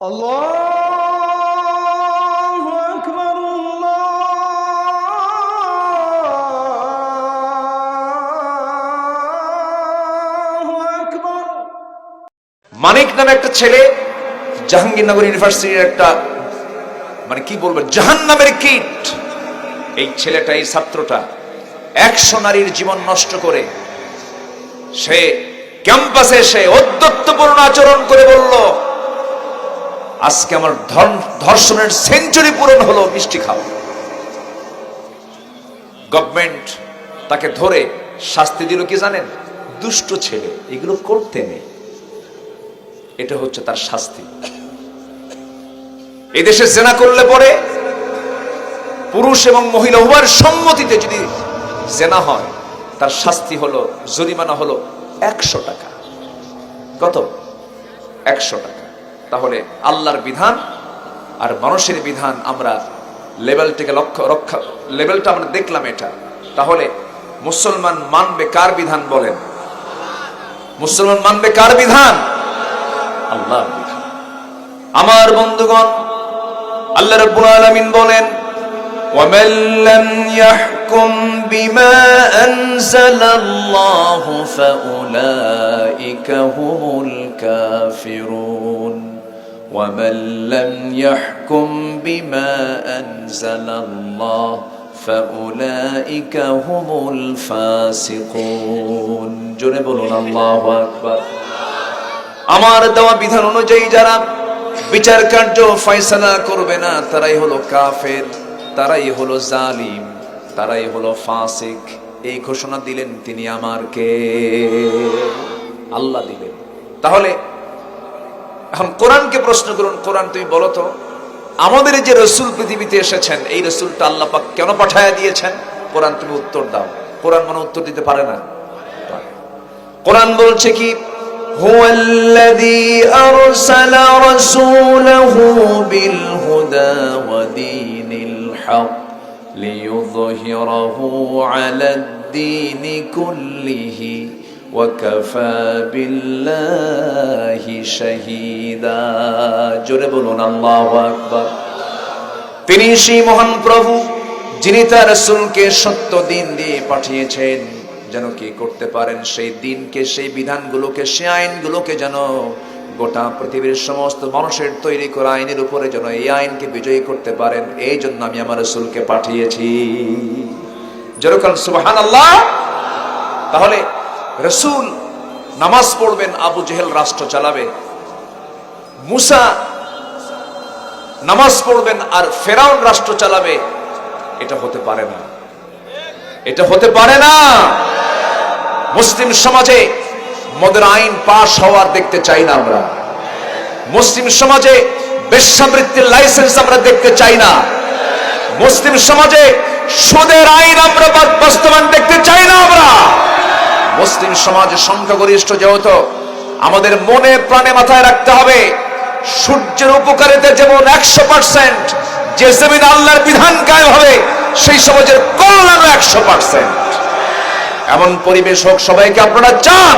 الله أكبر الله أكبر মানিক নামে একটা ছেলে জাহাঙ্গীরনগর ইউনিভার্সিটির একটা মানে কি বলবো জাহান নামের কিট এই ছেলেটা এই ছাত্রটা একশো নারীর জীবন নষ্ট করে সে ক্যাম্পাসে এসে অধ্যত্বপূর্ণ আচরণ করে বলল আজকে আমার ধর্ষণের সেঞ্চুরি পূরণ হলো মিষ্টি খাও গভর্নমেন্ট তাকে ধরে শাস্তি দিল কি জানেন? দুষ্ট ছেলে, এগুলো করতে নেই। এটা হচ্ছে তার শাস্তি। এদেশে জেনা করলে পরে পুরুষ এবং মহিলা উভয়ের সম্মতিতে যদি জেনা হয়, তার শাস্তি হলো, জরিমানা হলো একশো টাকা। কত? একশো টাকা। তাহলে আল্লাহর বিধান আর মানুষের বিধান আমরা লেভেলটিকে লক্ষ্য রক্ষা লেভেলটা আমরা দেখলাম এটা তাহলে মুসলমান মানবে কার বিধান বলেন মুসলমান মানবে কার বিধান আল্লাহর বিধান আমার বন্ধুগণ আল্লাহ রাব্বুল আলামিন বলেন ومن لم يحكم بما أنزل الله فأولئك هم الكافرون ومن لم يحكم بما أنزل الله فأولئك هم الفاسقون جنب الله أكبر আমার দেওয়া বিধান অনুযায়ী যারা বিচার কার্য ফয়সালা করবে না তারাই হলো কাফের তারাই হলো জালিম তারাই হলো ফাসিক এই ঘোষণা দিলেন তিনি আমার কে আল্লাহ দিলেন তাহলে এখন কোরআনকে প্রশ্ন করুন কোরআন তুমি বলো তো আমাদের যে রসুল পৃথিবীতে এসেছেন এই রসুলটা আল্লাহ পাক কেন পাঠায়া দিয়েছেন কোরআন তুমি উত্তর দাও কোরআন মানে উত্তর দিতে পারে না কোরআন বলছে কি هو الذي أرسل رسوله بالهدى ودين الحق ليظهره على الدين كله وكفى بالله شهيدا جربنا الله أكبر তিনি সেই মহান প্রভু যিনি তার রসুলকে সত্য দিন দিয়ে পাঠিয়েছেন যেন কি করতে পারেন সেই দিনকে সেই বিধানগুলোকে সেই আইনগুলোকে যেন গোটা পৃথিবীর সমস্ত মানুষের তৈরি করা আইনের উপরে যেন এই আইনকে বিজয়ী করতে পারেন এই জন্য আমি আমার রসুলকে পাঠিয়েছি যেরকম সুবাহান আল্লাহ তাহলে রসুল নামাজ পড়বেন, আবু জেহেল রাষ্ট্র চালাবে। মুসা নামাজ পড়বেন আর ফেরাউন রাষ্ট্র চালাবে। এটা হতে পারে না। এটা হতে পারে না। মুসলিম সমাজে মদের আইন পাশ হওয়ার দেখতে চাই না আমরা। মুসলিম সমাজে বেশ্যাবৃত্তির লাইসেন্স আমরা দেখতে চাই না। মুসলিম সমাজে সুদের আইন আমরা বাস্তবায়ন দেখতে চাই না আমরা। মুসলিম সমাজ সংখ্যাগরিষ্ঠ যেহেতু, আমাদের মনে প্রাণে মাথায় রাখতে হবে, সূর্যের উপকারিতা যেমন একশো পার্সেন্ট যে জমিন আল্লাহর বিধান কায়েম হবে, সেই সমাজের কল্যাণ একশো পার্সেন্ট এমন পরিবেশ হোক, সবাইকে আপনারা চান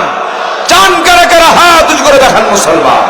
চান কারা কারা হাত করে দেখান মুসলমান।